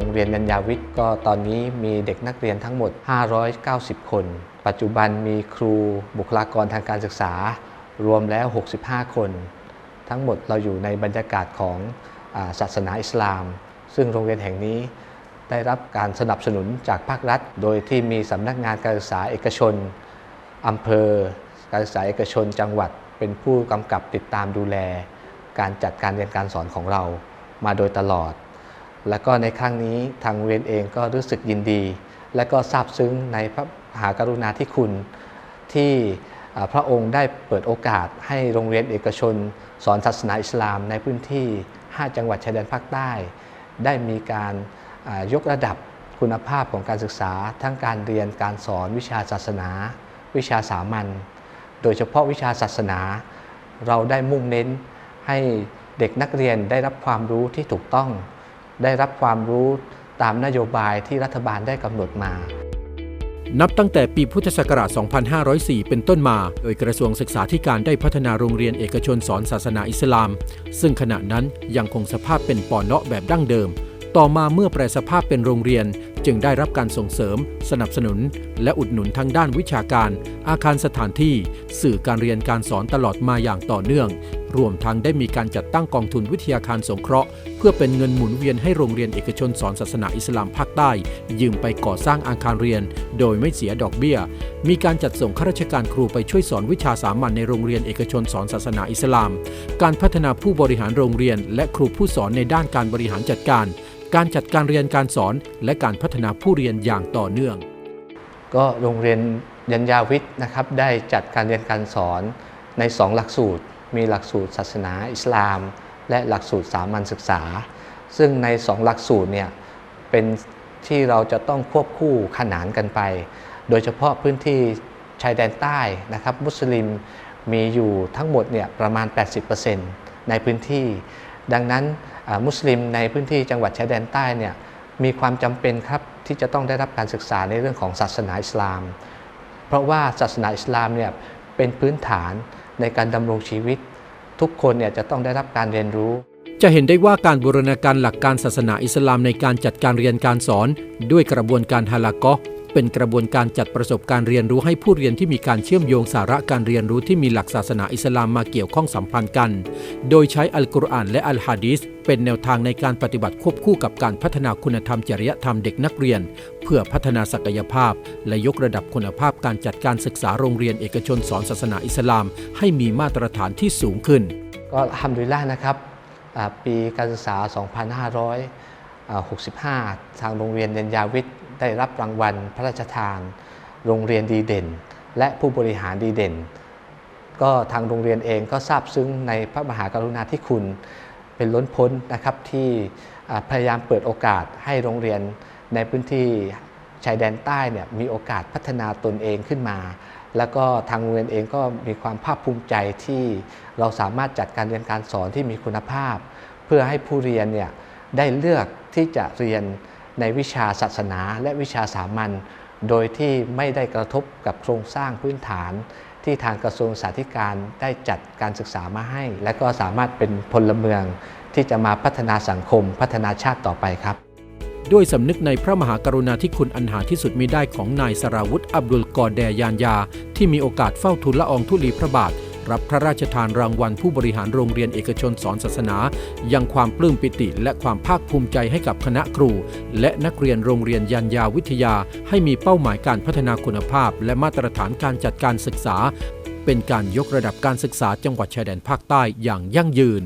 โรงเรียนยัญญาวิทย์ก็ตอนนี้มีเด็กนักเรียนทั้งหมด 590 คน ปัจจุบันมีครูบุคลากรทางการศึกษา รวมแล้ว 65 คน ทั้งหมดเราอยู่ในบรรยากาศของอาศาสนาอิสลาม ซึ่งโรงเรียนแห่งนี้ได้รับการสนับสนุนจากภาครัฐ โดยที่มีสำนักงานการศึกษาเอกชนอำเภอ การศึกษาเอกชนจังหวัด เป็นผู้กำกับติดตามดูแล การจัดการเรียนการสอนของเรามาโดยตลอด และก็ในครั้งนี้ทางเรียนเองก็รู้สึกยินดี และก็ซาบซึ้งในพระมหากรุณาธิคุณ ที่พระองค์ได้เปิดโอกาสให้โรงเรียนเอกชน สอนศาสนาอิสลามในพื้นที่ 5 จังหวัดชายแดนภาคใต้ ได้มีการยกระดับคุณภาพของการศึกษา ทั้งการเรียนการสอนวิชาศาสนา วิชาสามัญโดยเฉพาะวิชาศาสนา เราได้มุ่งเน้นให้เด็กนักเรียนได้รับความรู้ที่ถูกต้อง ได้รับความรู้ตามนโยบายที่รัฐบาลได้กำหนดมา นับตั้งแต่ปีพุทธศักราช 2504 เป็นต้นมา โดยกระทรวงศึกษาธิการได้พัฒนาโรงเรียนเอกชนสอนศาสนาอิสลาม ซึ่งขณะนั้นยังคงสภาพเป็นปอเนาะแบบดั้งเดิม ต่อมาเมื่อแปลสภาพเป็นโรงเรียน จึงได้รับการส่งเสริม สนับสนุน และอุดหนุนทางด้านวิชาการ อาคารสถานที่ สื่อการเรียนการสอนตลอดมาอย่างต่อเนื่อง รวมทั้งได้มีการจัดตั้งกองทุนวิทยาคารสงเคราะห์ เพื่อเป็นเงินหมุนเวียนให้โรงเรียนเอกชนสอนศาสนาอิสลามภาคใต้ ยืมไปก่อสร้างอาคารเรียน โดยไม่เสียดอกเบี้ย มีการจัดส่งข้าราชการครูไปช่วยสอนวิชาสามัญในโรงเรียนเอกชนสอนศาสนาอิสลาม การพัฒนาผู้บริหารโรงเรียน และครูผู้สอนในด้านการบริหารจัดการ การจัดการเรียนการสอน และการพัฒนาผู้เรียนอย่างต่อเนื่อง ก็โรงเรียนยัญญาวิทย์นะครับได้จัดการเรียนการสอนใน 2 หลักสูตร มีหลักสูตรศาสนาอิสลาม และหลักสูตรสามัญศึกษา ซึ่งใน2หลักสูตรเนี่ยเป็นที่เราจะต้องควบคู่ขนานกันไป โดยเฉพาะพื้นที่ชายแดนใต้นะครับมุสลิมมีอยู่ทั้งหมดเนี่ยประมาณ 80%ในพื้นที่ ดังนั้นมุสลิมในพื้นที่จังหวัดชายแดนใต้เนี่ยมีความจำเป็นครับที่จะต้องได้รับการศึกษาในเรื่องของศาสนาอิสลาม เพราะว่าศาสนาอิสลามเนี่ยเป็นพื้นฐาน ในการดำรงชีวิต ทุกคนเนี่ยจะต้องได้รับการเรียนรู้ จะเห็นได้ว่าการบูรณาการหลักการศาสนาอิสลามในการจัดการเรียนการสอน ด้วยกระบวนการฮาลากอ เป็นกระบวนการจัดประสบการณ์เรียนรู้ให้ผู้เรียนที่มีการเชื่อมโยงสาระการเรียนรู้ที่มีหลักศาสนาอิสลามมาเกี่ยวข้องสัมพันธ์กัน โดยใช้อัลกุรอานและอัลฮะดีษเป็นแนวทางในการปฏิบัติควบคู่กับการพัฒนาคุณธรรมจริยธรรมเด็กนักเรียน เพื่อพัฒนาศักยภาพ และยกระดับคุณภาพการจัดการศึกษาโรงเรียนเอกชนสอนศาสนาอิสลาม ให้มีมาตรฐานที่สูงขึ้น ก็อัลฮัมดุลิลละห์นะครับปีการศึกษา 2565ทางโรงเรียนเยนยาวิทย์ได้รับรางวัลพระราชทาน โรงเรียนดีเด่น และผู้บริหารดีเด่น ก็ทางโรงเรียนเองก็ทราบซึ้งในพระมหากรุณาธิคุณเป็นล้นพ้นนะครับที่พยายามเปิดโอกาสให้โรงเรียนในพื้นที่ชายแดนใต้เนี่ยมีโอกาสพัฒนาตนเองขึ้นมา แล้วก็ทางโรงเรียนเองก็มีความภาคภูมิใจที่เราสามารถจัดการเรียนการสอนที่มีคุณภาพ เพื่อให้ผู้เรียนเนี่ยได้เลือก ที่จะเรียนในวิชาศาสนาและวิชาสามัญโดยที่ไม่ได้กระทบกับโครงสร้างพื้นฐาน ที่ทางกระทรวงสาธิการได้จัดการศึกษามาให้ และก็สามารถเป็นพลเมืองที่จะมาพัฒนาสังคมพัฒนาชาติต่อไปครับ ด้วยสำนึกในพระมหากรุณาธิคุณอันหาที่สุดมิได้ของนายสราวุธอับดุลกอแดยานยา ที่มีโอกาสเฝ้าทูลละอองธุลีพระบาท รับพระราชทานรางวัลผู้บริหารโรงเรียนเอกชนสอนศาสนา ยังความปลื้มปิติและความภาคภูมิใจให้กับคณะครู และนักเรียนโรงเรียนยันยาวิทยา ให้มีเป้าหมายการพัฒนาคุณภาพ และมาตรฐานการจัดการศึกษา เป็นการยกระดับการศึกษาจังหวัดชายแดนภาคใต้อย่างยั่งยืน